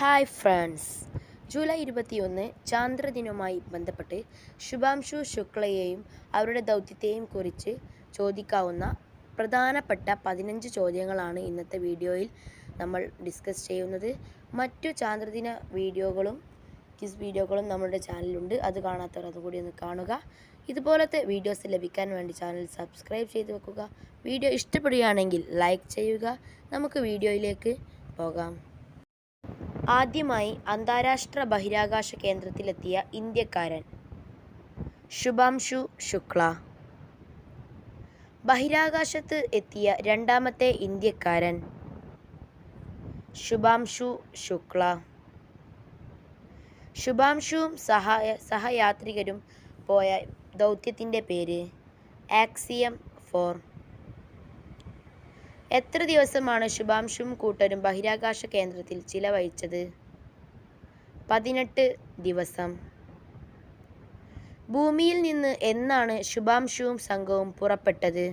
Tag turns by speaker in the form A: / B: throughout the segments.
A: Hi friends. July ഇരുപത്തിയൊന്ന് ചാന്ദ്രദിനവുമായി ബന്ധപ്പെട്ട് ശുഭാംശു ശുക്ലയെയും അവരുടെ ദൗത്യത്തെയും കുറിച്ച് ചോദിക്കാവുന്ന പ്രധാനപ്പെട്ട പതിനഞ്ച് ചോദ്യങ്ങളാണ് ഇന്നത്തെ വീഡിയോയിൽ നമ്മൾ ഡിസ്കസ് ചെയ്യുന്നത്. മറ്റു ചാന്ദ്രദിന വീഡിയോകളും ക്വിസ് വീഡിയോകളും നമ്മുടെ ചാനലിലുണ്ട്. അത് കാണാത്തവർ അതുകൂടി ഒന്ന് കാണുക. ഇതുപോലത്തെ വീഡിയോസ് ലഭിക്കാൻ വേണ്ടി ചാനൽ സബ്സ്ക്രൈബ് ചെയ്ത് വെക്കുക. വീഡിയോ ഇഷ്ടപ്പെടുകയാണെങ്കിൽ ലൈക്ക് ചെയ്യുക. നമുക്ക് വീഡിയോയിലേക്ക് പോകാം. ആദ്യമായി അന്താരാഷ്ട്ര ബഹിരാകാശ കേന്ദ്രത്തിലെത്തിയ ഇന്ത്യക്കാരൻ ശുഭാംശു ശുക്ല. ബഹിരാകാശത്ത് എത്തിയ രണ്ടാമത്തെ ഇന്ത്യക്കാരൻ ശുഭാംശു ശുക്ല. ശുഭാംശുവും സഹായ സഹയാത്രികരും പോയ ദൗത്യത്തിന്റെ പേര് ആക്സിയം ഫോർ. എത്ര ദിവസമാണ് ശുഭാംശുവും കൂട്ടരും ബഹിരാകാശ കേന്ദ്രത്തിൽ ചിലവഴിച്ചത്? പതിനെട്ട് ദിവസം. ഭൂമിയിൽ നിന്ന് എന്നാണ് ശുഭാംശുവും സംഘവും പുറപ്പെട്ടത്?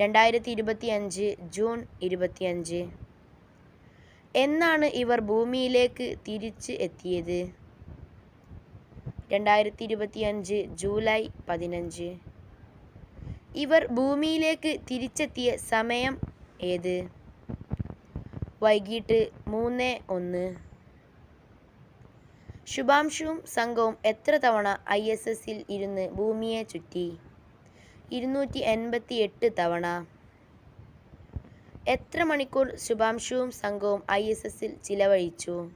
A: രണ്ടായിരത്തി ഇരുപത്തി അഞ്ച് ജൂൺ ഇരുപത്തിയഞ്ച്. എന്നാണ് ഇവർ ഭൂമിയിലേക്ക് തിരിച്ച് എത്തിയത്? രണ്ടായിരത്തി ഇരുപത്തിയഞ്ച് ജൂലൈ പതിനഞ്ച്. ഇവർ ഭൂമിയിലേക്ക് തിരിച്ചെത്തിയ സമയം ഏത്? വൈകിട്ട് മൂന്ന് ഒന്ന്. ശുഭാംശുവും സംഘവും എത്ര തവണ ഐ എസ് എസിൽ ഇരുന്ന് ഭൂമിയെ ചുറ്റി? ഇരുന്നൂറ്റി എൺപത്തി എട്ട് തവണ. എത്ര മണിക്കൂർ ശുഭാംശുവും സംഘവും ഐ എസ് എസിൽ ചിലവഴിച്ചു?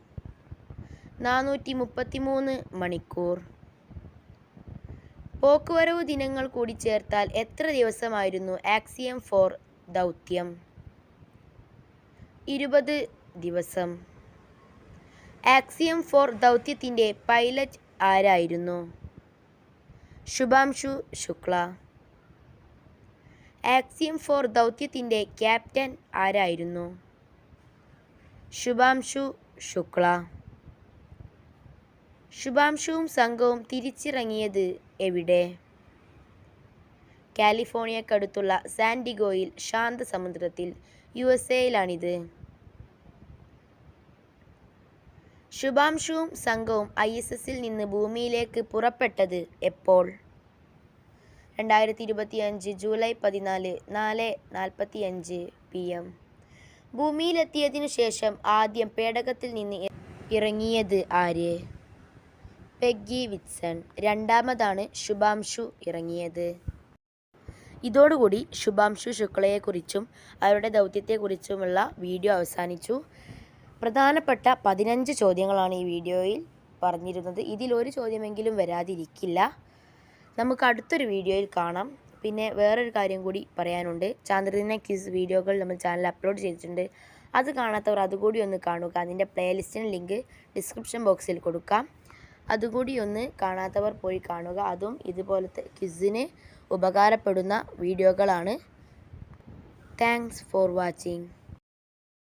A: നാനൂറ്റി മുപ്പത്തി മൂന്ന് മണിക്കൂർ. പോക്കുവരവ് ദിനങ്ങൾ കൂടി ചേർത്താൽ എത്ര ദിവസമായിരുന്നു ആക്സിയം ഫോർ ദൗത്യം? ഇരുപത് ദിവസം. ആക്സിയം ഫോർ ദൗത്യത്തിന്റെ പൈലറ്റ് ആരായിരുന്നു? ശുഭാംശു ശുക്ല. ആക്സിയം ഫോർ ദൗത്യത്തിന്റെ ക്യാപ്റ്റൻ ആരായിരുന്നു? ശുഭാംശു ശുക്ല. ശുഭാംശുവും സംഘവും തിരിച്ചിറങ്ങിയത് എവിടെ? കാലിഫോർണിയക്കടുത്തുള്ള സാൻഡിഗോയിൽ ശാന്തസമുദ്രത്തിൽ യു എസ് എയിലാണിത് ശുഭാംശുവും സംഘവും ഐ എസ് എസിൽ നിന്ന് ഭൂമിയിലേക്ക് പുറപ്പെട്ടത് എപ്പോൾ? രണ്ടായിരത്തി ഇരുപത്തി അഞ്ച് ജൂലൈ പതിനാല് നാല് നാൽപ്പത്തി അഞ്ച് പി എം. ഭൂമിയിലെത്തിയതിനു ശേഷം ആദ്യം പേടകത്തിൽ നിന്ന് ഇറങ്ങിയത് ആര്? Peggy Whitson. രണ്ടാമതാണ് ശുഭാംശു ഇറങ്ങിയത്. ഇതോടുകൂടി ശുഭാംശു ശുക്ലയെക്കുറിച്ചും അവരുടെ ദൗത്യത്തെക്കുറിച്ചുമുള്ള വീഡിയോ അവസാനിച്ചു. പ്രധാനപ്പെട്ട പതിനഞ്ച് ചോദ്യങ്ങളാണ് ഈ വീഡിയോയിൽ പറഞ്ഞിരുന്നത്. ഇതിലൊരു ചോദ്യമെങ്കിലും വരാതിരിക്കില്ല. നമുക്ക് അടുത്തൊരു വീഡിയോയിൽ കാണാം. പിന്നെ വേറൊരു കാര്യം കൂടി പറയാനുണ്ട്. ചാന്ദ്രദിന ക്വിസ് വീഡിയോകൾ നമ്മൾ ചാനൽ അപ്ലോഡ് ചെയ്തിട്ടുണ്ട്. അത് കാണാത്തവർ അതുകൂടി ഒന്ന് കാണുക. അതിന്റെ പ്ലേലിസ്റ്റിന് ലിങ്ക് ഡിസ്ക്രിപ്ഷൻ ബോക്സിൽ കൊടുക്കാം. അതുകൂടി ഒന്ന് കാണാത്തവർ പോയി കാണുക. അതും ഇതുപോലത്തെ ക്വിസിന് ഉപകാരപ്പെടുന്ന വീഡിയോകളാണ്. Thanks for watching.